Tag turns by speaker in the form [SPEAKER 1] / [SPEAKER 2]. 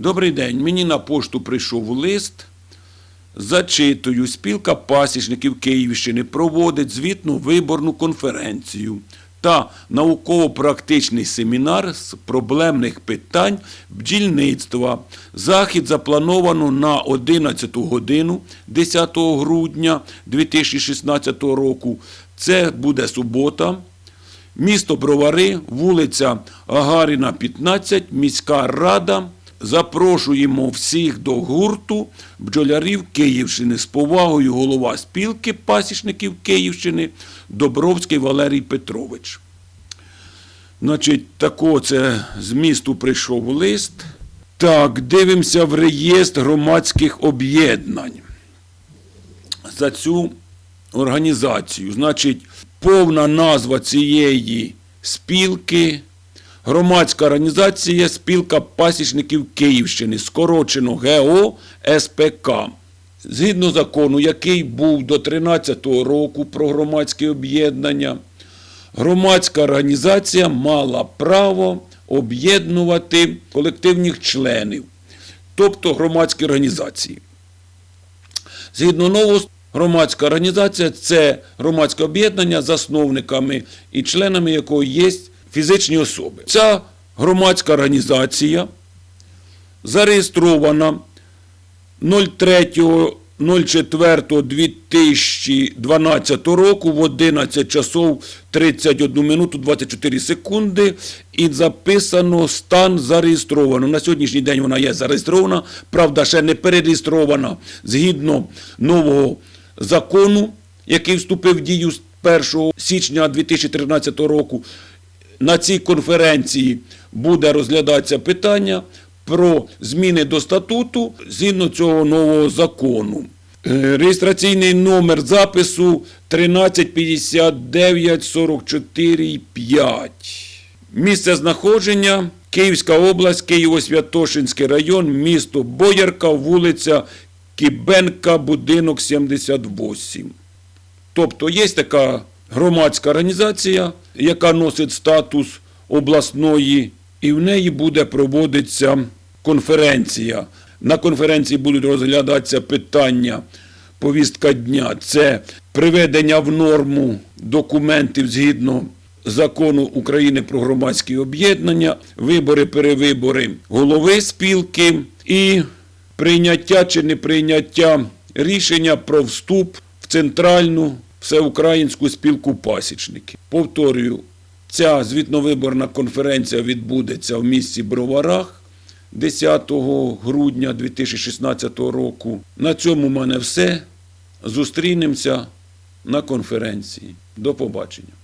[SPEAKER 1] Добрий день. Мені на пошту прийшов лист. Зачитую, спілка пасічників Київщини проводить звітну виборну конференцію та науково-практичний семінар з проблемних питань бджільництва. Захід заплановано на 11 годину 10 грудня 2016 року. Це буде субота. Місто Бровари, вулиця Гагаріна, 15, міська рада. Запрошуємо всіх до гурту бджолярів Київщини з повагою голова спілки пасічників Київщини Добровський Валерій Петрович. Значить, тако це з місту прийшов лист. Так, дивимося в реєстр громадських об'єднань за цю організацію. Значить, повна назва цієї спілки. Громадська організація Спілка пасічників Київщини, скорочено ГО СПК. Згідно закону, який був до 13-го року про громадське об'єднання, громадська організація мала право об'єднувати колективних членів, тобто громадські організації. Згідно нового громадська організація це громадське об'єднання, засновниками і членами якого є фізичні особи. Ця громадська організація зареєстрована 03.04.2012 року в 11 часов 31 минуту 24 секунди і записано стан зареєстровано. На сьогоднішній день вона є зареєстрована, правда, ще не перереєстрована згідно нового закону, який вступив в дію з 1 січня 2013 року. На цій конференції буде розглядатися питання про зміни до статуту згідно цього нового закону. Е, Реєстраційний номер запису 135944,5. Місце знаходження Київська область, Києво-Святошинський район, місто Боярка, вулиця Кібенка, будинок 78. Тобто є така громадська організація, яка носить статус обласної, і в неї буде проводитися конференція. На конференції будуть розглядатися питання повістка дня. Це приведення в норму документів згідно закону України про громадські об'єднання, вибори, перевибори голови спілки і прийняття чи неприйняття рішення про вступ в центральну всеукраїнську спілку пасічників. Повторюю, ця звітновиборна конференція відбудеться в місті Броварах 10 грудня 2016 року. На цьому в мене все. Зустрінемося на конференції. До побачення.